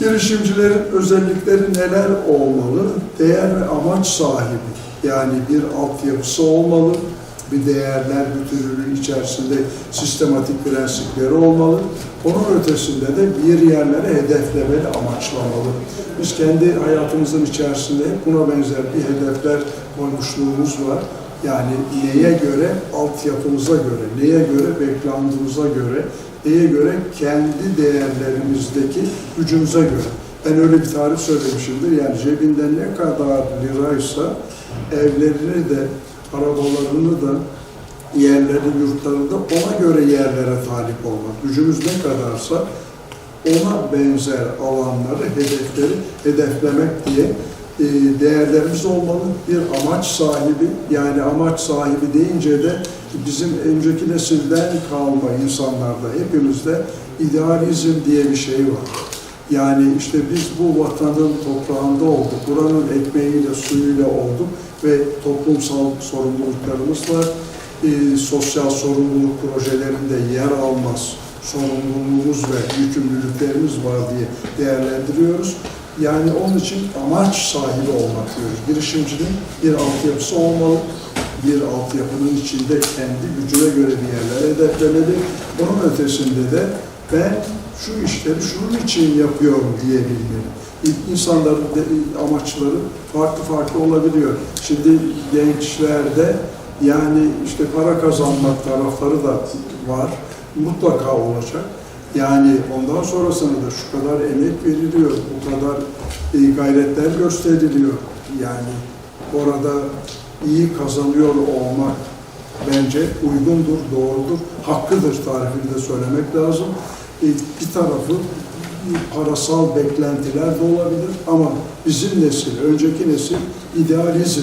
Girişimcilerin özellikleri neler olmalı? Değer ve amaç sahibi. Yani bir altyapısı olmalı. Bir değerler bütünlüğünün içerisinde sistematik prensipleri olmalı. Onun ötesinde de bir yerlere hedeflemeli, amaçlamalı. Biz kendi hayatımızın içerisinde buna benzer bir hedefler koymuşluğumuz var. Yani neye göre? Altyapımıza göre, neye göre? Background'ımıza göre, neye göre? Kendi değerlerimizdeki gücümüze göre. Ben öyle bir tarif söylemişimdir. Yani cebinde ne kadar liraysa evlerini de, arabalarını da, yerleri, yurtları da ona göre yerlere talip olmak. Gücümüz ne kadarsa ona benzer alanları, hedefleri hedeflemek diye e, değerlerimiz olmalı. Bir amaç sahibi, yani amaç sahibi deyince de bizim önceki nesilden kalma insanlarda, hepimizde idealizm diye bir şey var. Yani işte biz bu vatanın toprağında olduk, buranın ekmeğiyle, suyuyla olduk ve toplumsal sorumluluklarımız var. E, sosyal sorumluluk projelerinde yer almaz sorumluluğumuz ve yükümlülüklerimiz var diye değerlendiriyoruz. Yani onun için amaç sahibi olmak diyoruz. Girişimcinin bir altyapısı olmalı. Bir altyapının içinde kendi gücüne göre bir yerlere hedeflemeli. Onun ötesinde de ben şu işleri şunun için yapıyorum diyebilmeli. İnsanların amaçları farklı farklı olabiliyor. Şimdi gençlerde yani işte para kazanmak tarafları da var. Mutlaka olacak. Yani ondan sonrasında da şu kadar emek veriliyor, bu kadar e, gayretler gösteriliyor. Yani orada iyi kazanıyor olmak bence uygundur, doğrudur, hakkıdır tarifini de söylemek lazım. E, bir tarafı parasal beklentiler de olabilir ama bizim nesil, önceki nesil idealizm,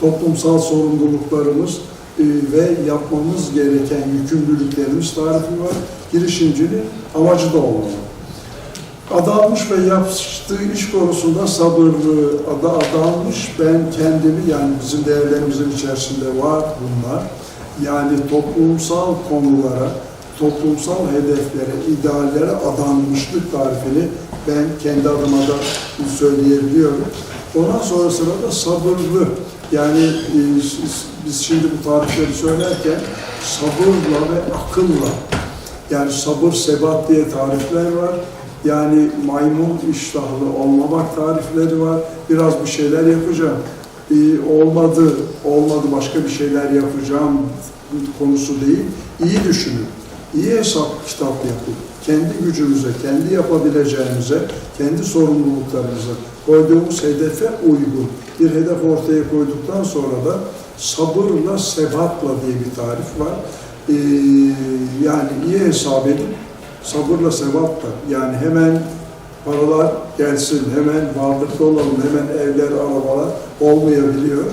toplumsal sorumluluklarımız e, ve yapmamız gereken yükümlülüklerimiz tarifi var. Girişimcinin amacı da olmalı. Adanmış ve yaptığı iş konusunda sabırlı, ada adanmış ben kendimi yani bizim değerlerimizin içerisinde var bunlar. Yani toplumsal konulara, toplumsal hedeflere, ideallere adanmışlık tarifini ben kendi adıma da söyleyebiliyorum. Ondan sonrasında da sabırlı. Yani e, biz şimdi bu tarifleri söylerken sabırla ve akılla yani sabır sebat diye tarifler var. Yani maymun iştahlı olmamak tarifleri var. Biraz bir şeyler yapacağım. Ee, olmadı, olmadı başka bir şeyler yapacağım konusu değil. İyi düşünün. İyi hesap kitap yapın. Kendi gücümüze, kendi yapabileceğimize, kendi sorumluluklarımıza koyduğumuz hedefe uygun bir hedef ortaya koyduktan sonra da sabırla, sebatla diye bir tarif var. Ee, yani iyi hesap edin, sabırla sevapla. Yani hemen paralar gelsin, hemen varlıklı olalım, hemen evler, arabalar olmayabiliyor.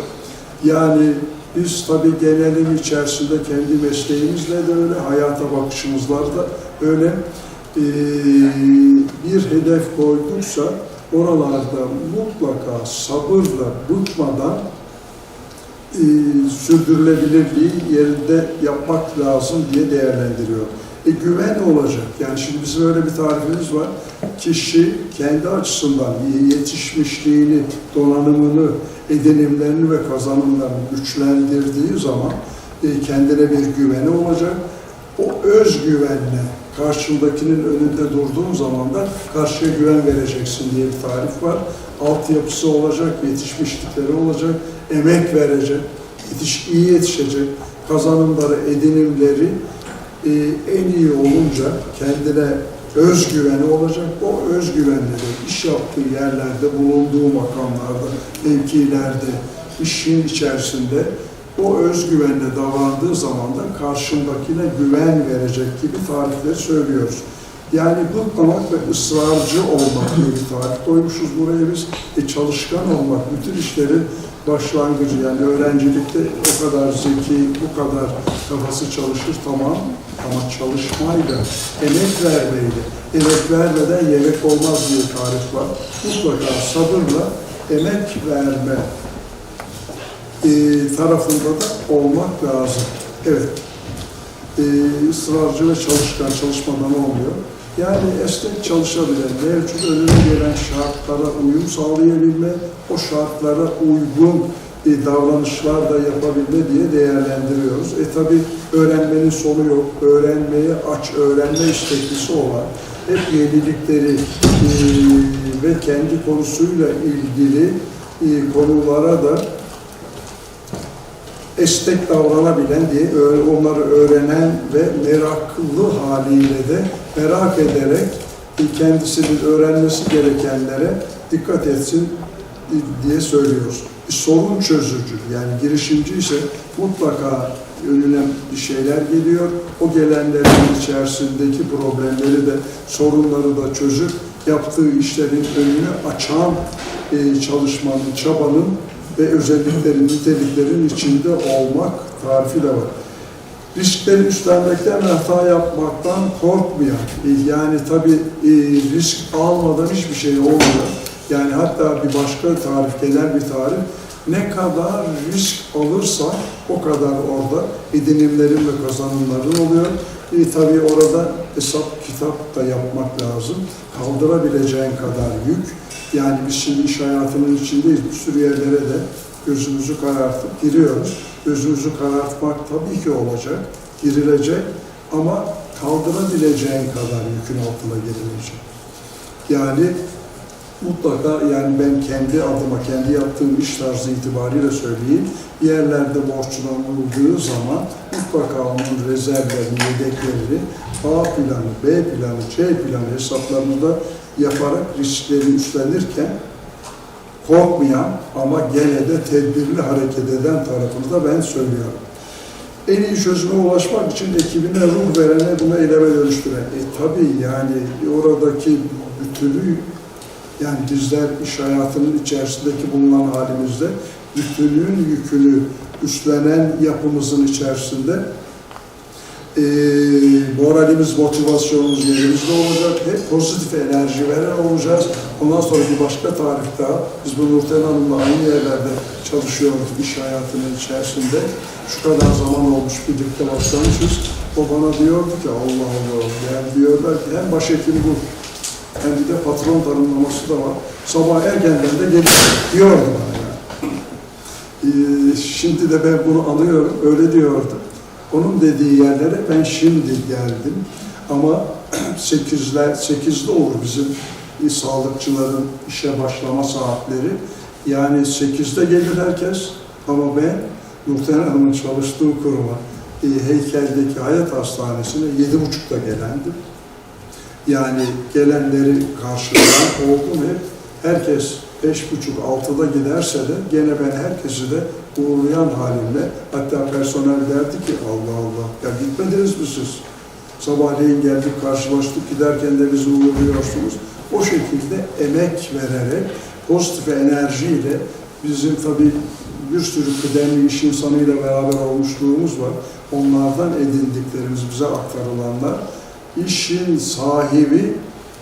Yani biz tabii gelelim içerisinde kendi mesleğimizle de öyle, hayata bakışımızla da öyle ee, bir hedef koyduksa oralarda mutlaka sabırla, bıkmadan e, sürdürülebilirliği yerinde yapmak lazım diye değerlendiriyor. E, güven olacak. Yani şimdi bizim öyle bir tarifimiz var. Kişi kendi açısından yetişmişliğini, donanımını, edinimlerini ve kazanımlarını güçlendirdiği zaman e, kendine bir güveni olacak. O özgüvenle karşındakinin önünde durduğun zaman da karşıya güven vereceksin diye bir tarif var. Altyapısı olacak, yetişmişlikleri olacak, emek verecek, yetiş, iyi yetişecek, kazanımları, edinimleri e, en iyi olunca kendine özgüveni olacak. O özgüvenle de iş yaptığı yerlerde, bulunduğu makamlarda, mevkilerde, işin içerisinde o özgüvenle davrandığı zaman da karşındakine güven verecek gibi tarifleri söylüyoruz. Yani bıkmamak ve ısrarcı olmak diye bir tarif koymuşuz buraya biz. E, çalışkan olmak, bütün işlerin başlangıcı yani öğrencilikte o kadar zeki, bu kadar kafası çalışır tamam ama çalışmayla, emek vermeyle, emek vermeden yemek olmaz diye tarif var. Mutlaka sabırla emek verme e, tarafında da olmak lazım. Evet, e, ısrarcı ve çalışkan çalışmadan olmuyor. Yani esnek çalışabilen, mevcut önüne gelen şartlara uyum sağlayabilme, o şartlara uygun e, davranışlar da yapabilme diye değerlendiriyoruz. E tabi öğrenmenin sonu yok. Öğrenmeye aç, öğrenme isteklisi olan, hep yenilikleri e, ve kendi konusuyla ilgili e, konulara da esnek davranabilen diye onları öğrenen ve meraklı haliyle de merak ederek kendisinin öğrenmesi gerekenlere dikkat etsin diye söylüyoruz. Bir sorun çözücü yani girişimci ise mutlaka önüne bir şeyler geliyor. O gelenlerin içerisindeki problemleri de sorunları da çözüp yaptığı işlerin önünü açan e, çalışmanın, çabanın ve özelliklerin, niteliklerin içinde olmak tarifi de var. Riskleri üstlenmekten ve hata yapmaktan korkmayan, e, yani tabi risk almadan hiçbir şey olmuyor. Yani hatta bir başka tarif, genel bir tarif, ne kadar risk alırsa o kadar orada edinimlerin ve kazanımların oluyor. E, tabii orada hesap kitap da yapmak lazım. Kaldırabileceğin kadar yük. Yani biz şimdi iş hayatının içindeyiz. Bir sürü yerlere de gözümüzü karartıp giriyoruz. Gözümüzü karartmak tabii ki olacak, girilecek ama kaldırabileceğin kadar yükün altına girilecek. Yani mutlaka yani ben kendi adıma, kendi yaptığım iş tarzı itibariyle söyleyeyim. Bir yerlerde borçlanıldığı zaman mutlaka onun rezervlerini, yedeklerini A planı, B planı, C planı hesaplarında yaparak riskleri üstlenirken korkmayan ama gene de tedbirli hareket eden tarafını da ben söylüyorum. En iyi çözüme ulaşmak için ekibine ruh verene bunu eyleme dönüştüren. E tabii yani oradaki bütünü yani bizler iş hayatının içerisindeki bulunan halimizde bütünün yükünü üstlenen yapımızın içerisinde e, moralimiz, motivasyonumuz yerimizde olacak. Hep pozitif enerji veren olacağız. Ondan sonra bir başka tarif daha. Biz bu Nurten Hanım'la aynı yerlerde çalışıyorduk iş hayatının içerisinde. Şu kadar zaman olmuş birlikte başlamışız. O bana diyordu ki Allah Allah yani diyorlar ki hem başhekim bu hem de patron tanımlaması da var. Sabah erkenden de gelip diyordu bana yani. Ee, şimdi de ben bunu anıyorum, öyle diyordu. Onun dediği yerlere ben şimdi geldim. Ama 8'ler, 8'de olur bizim sağlıkçıların işe başlama saatleri. Yani 8'de gelir herkes ama ben Nurten Hanım'ın çalıştığı kuruma, e, Heykel'deki Hayat Hastanesi'ne 7.30'da gelendim. Yani gelenleri karşılayan oldum hep. Herkes beş buçuk altıda giderse de gene ben herkesi de uğurlayan halimle hatta personel derdi ki Allah Allah ya gitmediniz mi siz? Sabahleyin geldik karşılaştık giderken de bizi uğurluyorsunuz. O şekilde emek vererek pozitif enerjiyle bizim tabii bir sürü kıdemli iş insanıyla beraber olmuşluğumuz var. Onlardan edindiklerimiz bize aktarılanlar işin sahibi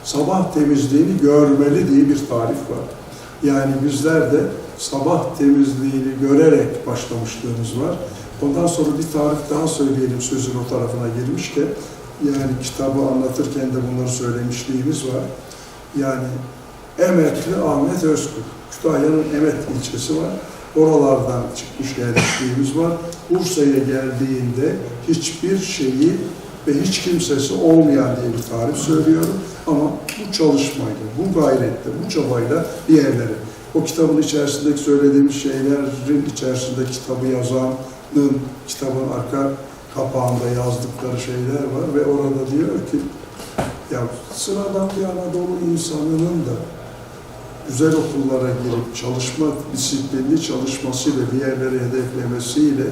sabah temizliğini görmeli diye bir tarif var. Yani bizler de sabah temizliğini görerek başlamışlığımız var. Ondan sonra bir tarif daha söyleyelim sözün o tarafına girmişken. Yani kitabı anlatırken de bunları söylemişliğimiz var. Yani Emetli Ahmet Özkul. Kütahya'nın Emet ilçesi var. Oralardan çıkmış yerleştiğimiz var. Bursa'ya geldiğinde hiçbir şeyi ve hiç kimsesi olmayan diye bir tarif söylüyorum. Ama bu çalışmayla, bu gayretle, bu çabayla bir yerlere. O kitabın içerisindeki söylediğimiz şeylerin içerisinde kitabı yazanın, kitabın arka kapağında yazdıkları şeyler var ve orada diyor ki ya sıradan bir Anadolu insanının da güzel okullara girip çalışma disiplinli çalışmasıyla bir yerlere hedeflemesiyle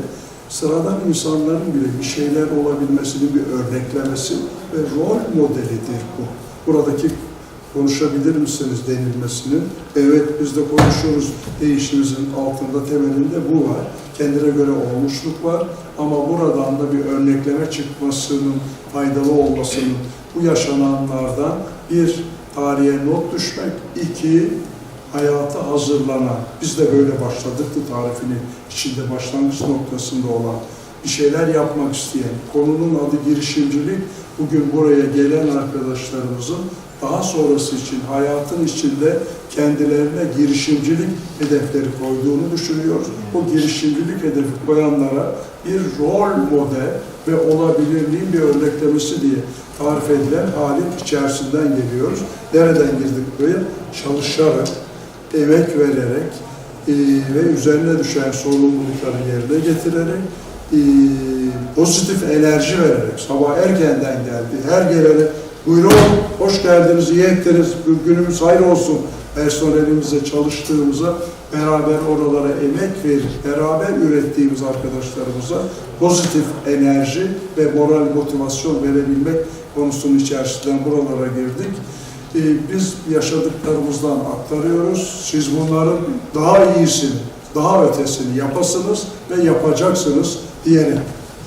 sıradan insanların bile bir şeyler olabilmesini bir örneklemesi ve rol modelidir bu. Buradaki konuşabilir misiniz denilmesinin, evet biz de konuşuyoruz değişimizin altında temelinde bu var. Kendine göre olmuşluk var ama buradan da bir örnekleme çıkmasının, faydalı olmasının, bu yaşananlardan bir tarihe not düşmek, iki hayata hazırlanan, biz de böyle başladık bu tarifini içinde başlangıç noktasında olan bir şeyler yapmak isteyen, konunun adı girişimcilik, bugün buraya gelen arkadaşlarımızın daha sonrası için hayatın içinde kendilerine girişimcilik hedefleri koyduğunu düşünüyoruz. Bu girişimcilik hedefi koyanlara bir rol model ve olabilirliğin bir örneklemesi diye tarif edilen halin içerisinden geliyoruz. Nereden girdik buraya? Çalışarak, emek vererek e, ve üzerine düşen sorumlulukları yerine getirerek e, pozitif enerji vererek sabah erkenden geldi. Her gelene buyurun hoş geldiniz, iyi ettiniz, günümüz hayır olsun personelimize çalıştığımıza beraber oralara emek verip beraber ürettiğimiz arkadaşlarımıza pozitif enerji ve moral motivasyon verebilmek konusunun içerisinden buralara girdik. Ee, Biz yaşadıklarımızdan aktarıyoruz. Siz bunların daha iyisini, daha ötesini yapasınız ve yapacaksınız diyerek